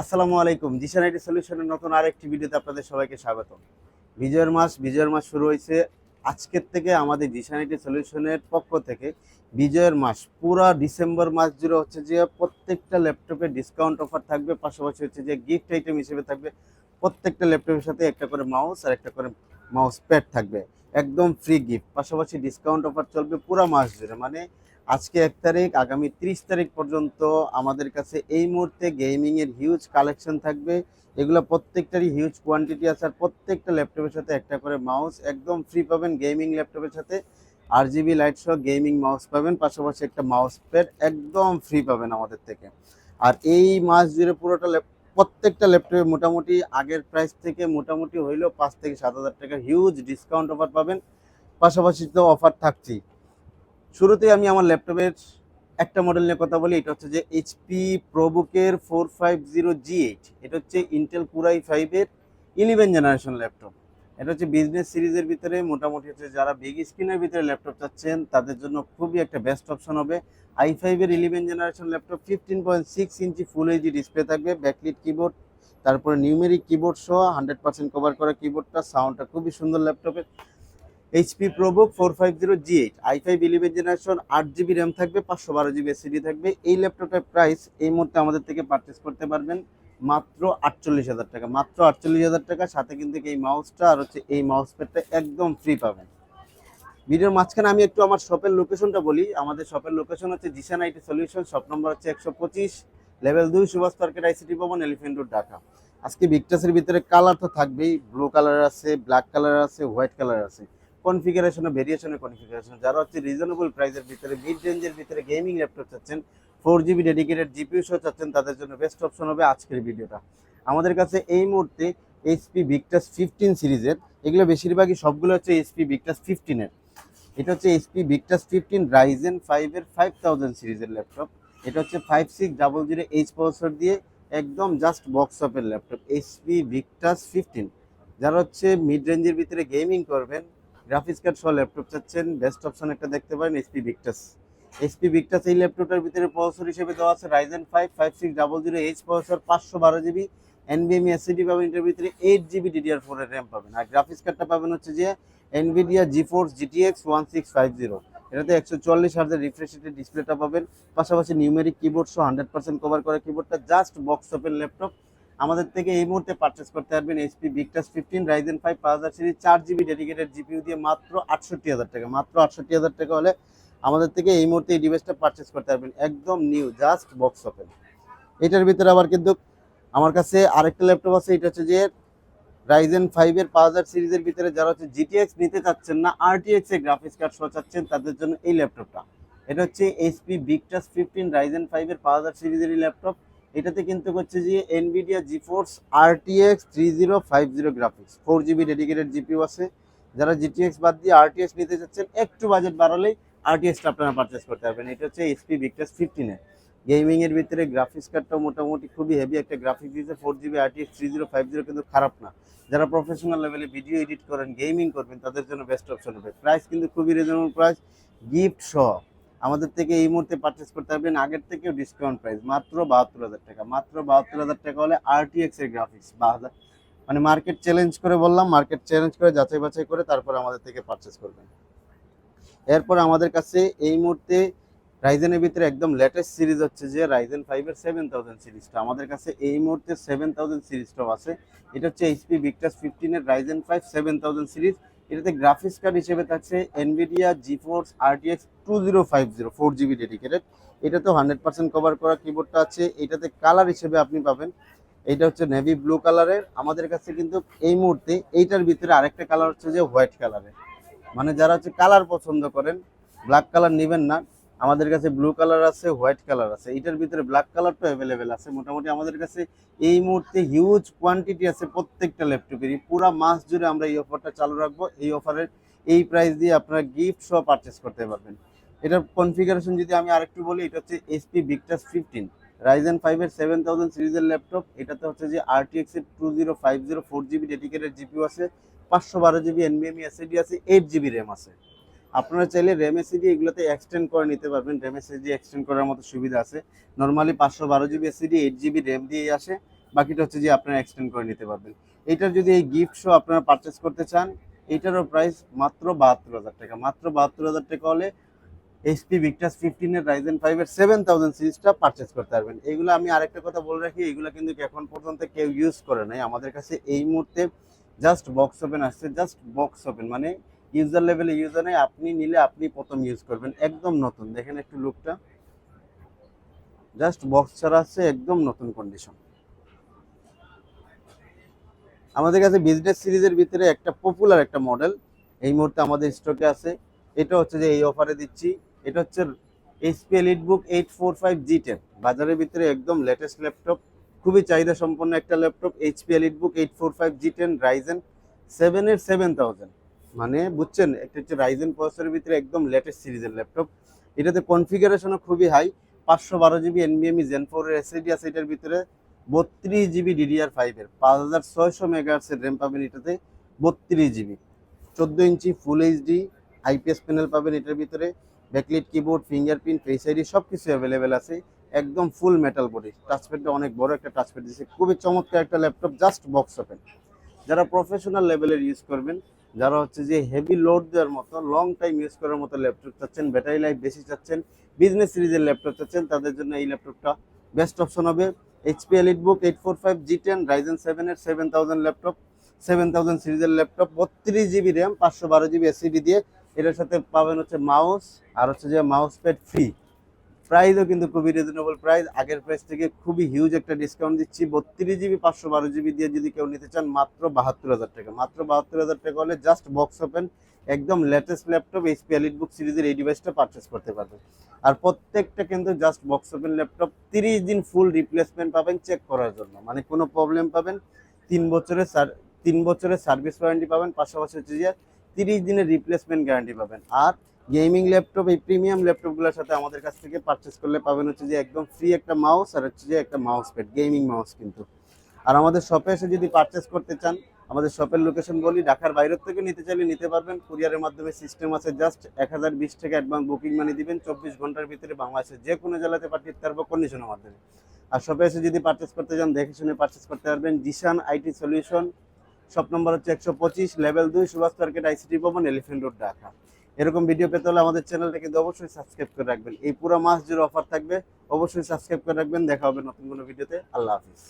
আসসালামু আলাইকুম। জিশান আইটি সলিউশনের নতুন আরেকটি ভিডিওতে আপনাদের সবাইকে স্বাগত বিজয়ের মাস বিজয়ের মাস শুরু হয়েছে আজকের থেকে আমাদের জিশান আইটি সলিউশনের পক্ষ থেকে। বিজয়ের মাস, পুরা ডিসেম্বর মাস জুড়ে হচ্ছে যে প্রত্যেকটা ল্যাপটপে ডিসকাউন্ট অফার থাকবে, পাশাপাশি হচ্ছে যে গিফট আইটেম হিসেবে থাকবে। প্রত্যেকটা ল্যাপটপের সাথে একটা করে মাউস আর একটা করে মাউস প্যাড থাকবে। একদম ফ্রি গিফট, পাশাপাশি ডিসকাউন্ট অফার চলবে পুরা মাস জুড়ে। মানে আজকে এক তারিখ, আগামী ত্রিশ তারিখ পর্যন্ত আমাদের কাছে এই মুহূর্তে গেমিং এর হিউজ কালেকশন থাকবে। এগুলো প্রত্যেকটারই হিউজ কোয়ান্টিটি আছে আর প্রত্যেকটা ল্যাপটপের সাথে একটা করে মাউস একদম ফ্রি পাবেন গেমিং ল্যাপটপের সাথে। আর জিবি লাইট সহ গেমিং মাউস পাবেন, পাশাপাশি একটা মাউস প্যাড একদম ফ্রি পাবেন আমাদের থেকে। আর এই মাস জুড়ে পুরোটা প্রত্যেকটা ল্যাপটপে মোটামুটি আগের প্রাইস থেকে মোটামুটি হইলেও পাঁচ থেকে সাত হাজার টাকা হিউজ ডিসকাউন্ট অফার পাবেন। পাশাপাশি তো অফার থাকছেই। শুরুতে আমি আমার ল্যাপটপের একটা মডেল নিয়ে কথা বলি, এটা হচ্ছে যে HP প্রবুকের four five zero G eight এটা হচ্ছে ইন্টেল কুরাই ফাইভের ইলেভেন জেনারেশন ল্যাপটপ। এটা হচ্ছে বিজনেস সিরিজের ভিতরে, মোটামুটি হচ্ছে যারা বিগ স্ক্রিনের ভিতরে ল্যাপটপ চাচ্ছেন, তাদের জন্য খুবই একটা বেস্ট অপশন হবে। আই ফাইভের eleven generation laptop fifteen point six inch full HD display থাকবে ব্যাকলিট কিবোর্ড তারপরে নিউমেরিক কিবোর্ড সহ হান্ড্রেড পার্সেন্ট কভার করা কিবোর্ডটা সাউন্ডটা খুবই সুন্দর ল্যাপটপের। HP ProBook four five zero G eight I five eleven generation আট জিবি র্যাম থাকবে, পাঁচশো বারো জিবি এসিডি থাকবে। এই ল্যাপটপের প্রাইস এই মুহূর্তে আমাদের থেকে পারচেস করতে পারবেন মাত্র আটচল্লিশ হাজার টাকা, মাত্র আটচল্লিশ হাজার টাকা। সাথে কিন্তু এই মাউসটা আর হচ্ছে এই মাউস প্যাডটা একদম ফ্রি পাবেন। ভিডিওর মাঝখানে আমি একটু আমার শপের লোকেশনটা বলি। আমাদের শপের লোকেশন হচ্ছে Jisan IT solution shop number হচ্ছে একশো পঁচিশ লেভেল দুই সুভাষ মার্কেট আইসিটি ভবন এলিফেন্ট রোড ঢাকা আজকে বিগটাসের ভিতরে কালার তো থাকবেই ব্লু কালার আছে ব্ল্যাক কালার আছে হোয়াইট কালার আছে। কনফিগারেশনে ভেরিয়েশনে কনফিগারেশন যারা হচ্ছে রিজনেবল প্রাইসের ভিতরে মিড রেঞ্জের ভিতরে গেমিং ল্যাপটপ চাচ্ছেন ফোর জিবি ডেডিকেটেড জিপিউ সহ চাচ্ছেন, তাদের জন্য বেস্ট অপশন হবে আজকের ভিডিওটা। আমাদের কাছে এই মুহূর্তে এইচপি ভিক্টাস ফিফটিন সিরিজের এগুলো বেশিরভাগই সবগুলো হচ্ছে এইচপি ভিক্টাস ফিফটিনের এটা হচ্ছে এইচপি ভিক্টাস ফিফটিন রাইজেন ফাইভের ফাইভ থাউজেন্ড সিরিজের ল্যাপটপ এটা হচ্ছে five six double zero H processor দিয়ে একদম জাস্ট বক্স অপের ল্যাপটপ এইচপি ভিক্টাস ফিফটিন যারা হচ্ছে মিড রেঞ্জের ভিতরে গেমিং করবেন গ্রাফিক্স কার্ড সহ ল্যাপটপ চাচ্ছেন বেস্ট অপশন একটা দেখতে পারেন এইচপি ভিক্টাস এইচপি ভিক্টাস এই ল্যাপটপটার ভিতরে প্রসেসর হিসেবে দেওয়া আছে Ryzen five five six double zero H processor পাঁচশো বারো জিবি এনবিএমই এসিডি পাবেন, এটার ভিতরে এইট জিবি ডিডিআর ফোরের র্যাম পাবেন। আর গ্রাফিক্স কার্ডটা পাবেন হচ্ছে যে Nvidia GeForce GTX one six five zero এটাতে একশো চল্লিশ হাজার রিফ্রেশ রেটের ডিসপ্লেটা পাবেন। পাশাপাশি নিউমেরিক কিবোর্ড সহ হান্ড্রেড পার্সেন্ট কভার করা কিবোর্ডটা জাস্ট বক্স ওপেন ল্যাপটপ। আমাদের থেকে এই মুহূর্তে পারচেস করতে পারবেন HP Victus fifteen Ryzen five পাঁচ হাজার সিরিজ চার জিবি ডেডিকেটেড জিপিউ দিয়ে মাত্র আটষট্টি হাজার টাকা। মাত্র আটষট্টি হাজার টাকা হলে আমাদের থেকে এই মুহূর্তে এই ডিভাইসটা পারচেস করতে পারবেন একদম নিউ জাস্ট বক্স ওপেন এটার ভিতরে আবার কিন্তু আমার কাছে আরেকটা ল্যাপটপ আছে, এটা হচ্ছে যে রাইজেন ফাইভের পাঁচ হাজার সিরিজের ভিতরে যারা হচ্ছে জিটিএক্স নিতে চাচ্ছেন না আরটিএক্স এর গ্রাফিক্স কার্ড সহ চাচ্ছেন, তাদের জন্য এই ল্যাপটপটা এটা হচ্ছে এইচপি ভিক্টাস ফিফটিন রাইজেন ফাইভের পাঁচ হাজার সিরিজের ল্যাপটপ এটাতে কিন্তু হচ্ছে যে Nvidia GeForce RTX three zero five zero graphics four GB dedicated GPU আছে। যারা জিটিএক্স বাদ দিয়ে আরটিএক্স নিতে চাচ্ছেন একটু বাজেট বাড়ালেই আরটিএক্সটা আপনারা পারচেস করতে পারবেন। এটা হচ্ছে এইচপি ভিক্টাস ফিফটিনের গেমিং এর। ভিতরে গ্রাফিক্স কার্ডটাও মোটামুটি খুবই হেভি একটা গ্রাফিক্স দিয়েছে। Four GB RTX three zero five zero কিন্তু খারাপ না। যারা প্রফেশনাল লেভেলে ভিডিও এডিট করেন গেমিং করবেন, তাদের জন্য বেস্ট অপশন হবে। প্রাইস কিন্তু খুবই রিজনেবল প্রাইস গিফট সহ। আমাদের থেকে এই মুহূর্তে পারচেস করতে পারবেন আগের থেকেও ডিসকাউন্ট প্রাইস মাত্র বাহাত্তর হাজার টাকা। মাত্র বাহাত্তর হাজার টাকা হলে আরটিএক্স এর গ্রাফিক্স বা মানে মার্কেট চ্যালেঞ্জ করে বললাম মার্কেট চ্যালেঞ্জ করে যাচাই বাছাই করে তারপর আমাদের থেকে পারচেস করবেন। এরপর আমাদের কাছে এই মুহূর্তে রাইজেনের ভিতরে একদম লেটেস্ট সিরিজ হচ্ছে যে রাইজেন ফাইভের সেভেন থাউজেন্ড সিরিজটা আমাদের কাছে এই মুহূর্তে সেভেন থাউজেন্ড সিরিজটাও আছে। এটা হচ্ছে HP Victus ফিফটিনের Ryzen five seven thousand series এটাতে গ্রাফিক্স কার্ড হিসেবে থাকছে Nvidia GeForce RTX two zero five zero four GB dedicated এটাতেও হান্ড্রেড পার্সেন্ট কভার করা কিবোর্ডটা আছে। এটাতে কালার হিসেবে আপনি পাবেন। এটা হচ্ছে নেভি ব্লু কালারের আমাদের কাছে কিন্তু এই মুহূর্তে এইটার ভিতরে আরেকটা কালার হচ্ছে যে হোয়াইট কালারের মানে যারা হচ্ছে কালার পছন্দ করেন ব্ল্যাক কালার নেবেন না। আমাদের কাছে ব্লু কালার আছে হোয়াইট কালার আছে। এটার ভিতরে ব্ল্যাক কালারটা অ্যাভেলেবেল আছে। মোটামুটি আমাদের কাছে এই মুহূর্তে হিউজ কোয়ান্টিটি আছে প্রত্যেকটা ল্যাপটপেরই পুরো মাস জুড়ে আমরা এই অফারটা চালু রাখব। এই অফারের এই প্রাইস দিয়ে আপনারা গিফট সহ পারচেস করতে পারবেন। এটার কনফিগারেশন যদি আমি আরেকটু বলি, এটা হচ্ছে এসপি ভিক্টাস ফিফটিন রাইজেন ফাইভের সেভেন থাউজেন্ড সিরিজের ল্যাপটপ এটাতে হচ্ছে যে আরটিএক্স এর two zero five zero four GB dedicated GPU আছে, পাঁচশো বারো জিবি এনবিএমই এসএডি আছে এইট জিবি র্যাম আছে। আপনারা চাইলে র্যাম এসিডি এগুলোতে এক্সটেন্ড করে নিতে পারবেন। র্যাম এসিডি এক্সটেন্ড করার মতো সুবিধা আছে। নর্মালি পাঁচশো বারো GB SSD eight GB RAM দিয়ে আসে। বাকিটা হচ্ছে যে আপনারা এক্সটেন্ড করে নিতে পারবেন। এইটার যদি এই গিফট শো আপনারা পারচেস করতে চান এইটারও প্রাইস মাত্র বাহাত্তর হাজার টাকা। মাত্র বাহাত্তর হাজার টাকা হলে এইচপি ভিক্টাস ফিফটিনের রাইজেন ফাইভের সেভেন থাউজেন্ড সিরিজটা পারচেস করতে পারবেন। এগুলো আমি আরেকটা কথা বলে রাখি, এগুলো কিন্তু এখন পর্যন্ত কেউ ইউজ করে নাই। আমাদের কাছে এই মুহূর্তে জাস্ট বক্স ওপেন আসছে জাস্ট বক্স ওপেন মানে ইউজার লেভেলে ইউজার নেই, আপনি নিলে আপনি প্রথম ইউজ করবেন, একদম নতুন। দেখেন একটু লুকটা জাস্ট বক্স ছাড়া আছে, একদম নতুন কন্ডিশন আমাদের কাছে বিজনেস সিরিজের ভিতরে একটা পপুলার একটা মডেল এই মুহূর্তে আমাদের স্টকে আছে। এটা হচ্ছে যে এই অফারে দিচ্ছি। এটা হচ্ছে HP EliteBook eight four five G ten বাজারের ভিতরে একদম লেটেস্ট ল্যাপটপ খুবই চাহিদা সম্পন্ন একটা laptop HP EliteBook eight four five G ten Ryzen সেভেনের সেভেন থাউজেন্ড মানে বুঝছেন একটা হচ্ছে রাইজেন প্রসেসরের ভিতরে একদম লেটেস্ট সিরিজের ল্যাপটপ এটাতে কনফিগারেশনও খুবই হাই পাঁচশো বারো জিবি এনবিএমই জেন ফোরের এসএডি আছে এটার ভিতরে, বত্রিশ জিবি ডিডিআর ফাইভের পাঁচ হাজার ছয়শো মেগাহার্সের র্যাম পাবেন এটাতে, বত্রিশ জিবি চোদ্দ inch full HD IPS panel পাবেন এটার ভিতরে backlit keyboard fingerprint face ID সব কিছু অ্যাভেলেবেল আছে, একদম ফুল মেটাল বডি টাচপ্যাডটা অনেক বড় একটা টাচপ্যাড দিয়েছে খুবই চমৎকার একটা ল্যাপটপ জাস্ট বক্স ওপেন যারা প্রফেশনাল লেভেলের ইউজ করবেন যারা হচ্ছে যে হেভি লোড দেওয়ার মতো লং টাইম ইউজ করার মতো ল্যাপটপ চাচ্ছেন ব্যাটারি লাইফ বেশি চাচ্ছেন বিজনেস সিরিজের ল্যাপটপ চাচ্ছেন, তাদের জন্য এই ল্যাপটপটা বেস্ট অপশন হবে। HP EliteBook eight four five G ten Ryzen সেভেনের seven thousand laptop seven thousand সিরিজের ল্যাপটপ বত্রিশ জিবি র্যাম পাঁচশো বারো জিবি এসিডি দিয়ে। এটার সাথে পাবেন হচ্ছে মাউস আর হচ্ছে যে মাউস প্যাড ফ্রি প্রাইসও কিন্তু খুবই রিজনেবল প্রাইস আগের প্রাইস থেকে খুবই হিউজ একটা ডিসকাউন্ট দিচ্ছি। বত্রিশ জিবি পাঁচশো বারো জিবি দিয়ে যদি কেউ নিতে চান, মাত্র বাহাত্তর হাজার টাকা। মাত্র বাহাত্তর হাজার টাকা হলে জাস্ট বক্স ওপেন একদম latest laptop HP elite book সিরিজের এই ডিভাইসটা পারচেস করতে পারবেন। আর প্রত্যেকটা কিন্তু জাস্ট বক্স ওপেন ল্যাপটপ তিরিশ দিন ফুল রিপ্লেসমেন্ট পাবেন চেক করার জন্য। মানে কোনো প্রবলেম পাবেন, তিন বছরের তিন বছরের সার্ভিস ওয়ারেন্টি পাবেন, পাশাপাশি হচ্ছে যে তিরিশ দিনের রিপ্লেসমেন্ট গ্যারান্টি পাবেন। আর গেমিং ল্যাপটপ, এই প্রিমিয়াম ল্যাপটপগুলোর সাথে আমাদের কাছ থেকে পারচেস করলে পাবেন হচ্ছে যে একদম ফ্রি একটা মাউস আর হচ্ছে যে একটা মাউস প্যাড গেমিং মাউস কিন্তু। আর আমাদের শপে এসে যদি পারচেস করতে চান, আমাদের শপের লোকেশন বলি, ঢাকার বাইরের থেকে নিতে চাইলে নিতে পারবেন। কুরিয়ারের মাধ্যমে সিস্টেম আছে জাস্ট এক হাজার বিশ টাকা অ্যাডভান্স বুকিং মানি দিবেন। চব্বিশ ঘণ্টার ভিতরে বাংলাদেশের যে কোনো জেলাতে পাঠিয়ে পারব কন্ডিশনের মাধ্যমে। আর শপে এসে যদি পারচেস করতে চান, দেখে শুনে পারচেস করতে পারবেন Jisan IT solution shop number হচ্ছে একশো পঁচিশ লেভেল দুই সুভাষ মার্কেট আইসিটি ভবন এলিফেন্ট রোড ঢাকা এরকম ভিডিও পেতে হলে আমাদের চ্যানেলটা কিন্তু অবশ্যই সাবস্ক্রাইব করে রাখবেন। এই পুরো মাস জুড়ে অফার থাকবে, অবশ্যই সাবস্ক্রাইব করে রাখবেন। দেখা হবে নতুন কোনো ভিডিওতে আল্লাহ হাফিজ।